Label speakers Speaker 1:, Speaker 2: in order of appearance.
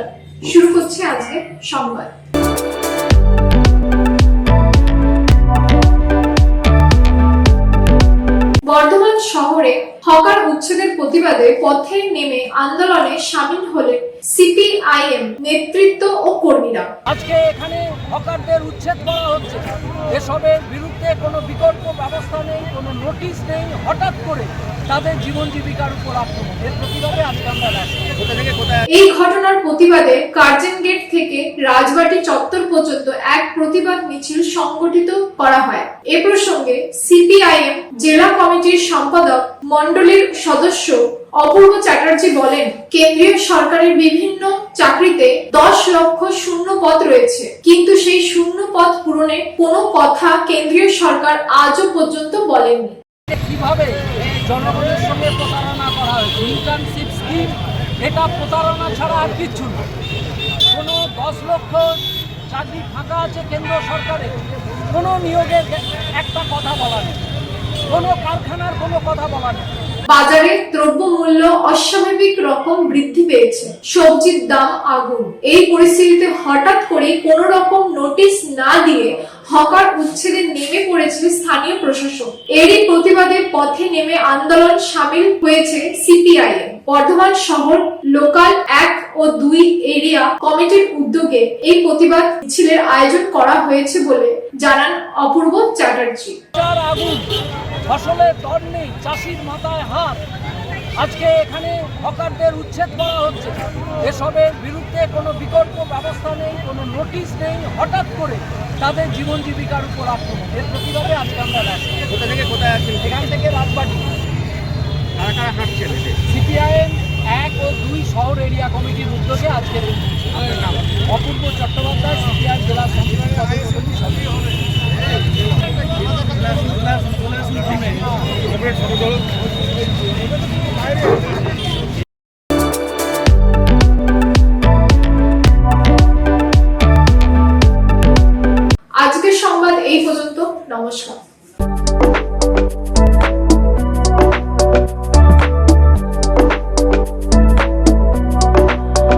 Speaker 1: নমস্কার শুরু করছে আজকে সংবাদ। বর্ধমান শহরে হকার উচ্ছেদের প্রতিবাদে পথে নেমে আন্দোলনে সামিল হলেন সিপিআইএম নেতৃত্ব ও কর্মীরা।
Speaker 2: আজকে এখানে হকারদের উচ্ছেদ করা হচ্ছে। এসবের বিরুদ্ধে কোনো বিকল্প ব্যবস্থা নেই, কোনো নোটিশ নেই। হঠাৎ করে তাদের জীবন জীবিকার উপর আক্রমণ। এর প্রতিবাদে আজকে আমরা রাস্তায় কোথা থেকে কোথায়?
Speaker 1: এই ঘটনার প্রতিবাদে কার্জন গেট থেকে রাজবাটি চত্বর পর্যন্ত এক প্রতিবাদ মিছিল সংগঠিত করা হয়। এ প্রসঙ্গে সিপিআইএম জেলা কমিটির সম্পাদক মণ্ডলীর সদস্য অপূর্ব চ্যাটার্জি বলেন কেন্দ্রীয় সরকারের বিভিন্ন চাকরিতে দশ লক্ষ শূন্য পদ রয়েছে। কিন্তু সেই শূন্য পদ পূরণে কোনো কথা কেন্দ্রীয় সরকার আজও পর্যন্ত বলেননি।
Speaker 2: কীভাবে জনগণের সঙ্গে প্রতারণা করা হয়েছে? ইন্টার্নশিপ স্কিম এটা প্রতারণা ছাড়া আর কিচ্ছু না। কোনো দশ লক্ষ চাকরি ফাঁকা আছে কেন্দ্র সরকারের কোনো নিয়োগের একটা কথা বলা নেই। কোনো কারখানার কোনো কথা বলা নেই।
Speaker 1: বাজারে দ্রব্যমূল্য অস্বাভাবিক রকম বৃদ্ধি পেয়েছে। সবজির দাম আগুন। এই পরিস্থিতিতে হঠাৎ করে কোনো রকম নোটিশ না দিয়ে হকার উচ্ছেদের নেমে পড়েছে স্থানীয় প্রশাসক। এরই প্রতিবাদে পথে নেমে আন্দোলন সামিল হয়েছে সিপিআইএম বর্ধমান শহর, লোকাল এক ও দুই এরিয়া কমিটির উদ্যোগে এই প্রতিবাদ মিছিলের আয়োজন করা হয়েছে বলে জানান অপূর্ব চ্যাটার্জি।
Speaker 2: ফসলের দর নেই, চাষির মাথায় হাত। আজকে এখানে হকারদের উচ্ছেদ করা হচ্ছে। এসবের বিরুদ্ধে কোনো বিকল্প ব্যবস্থা নেই কোনো নোটিশ নেই। হঠাৎ করে তাদের জীবন জীবিকার উপর আক্রমণ। এর প্রতিবাদে আজকে আমরা
Speaker 3: কোথা থেকে কোথায় আসছেন?
Speaker 2: এখান থেকে রাজবাটি সিপিআইএম এক ও দুই শহর এরিয়া কমিটির উদ্যোগে
Speaker 1: আজকে এই পর্যন্ত নমস্কার।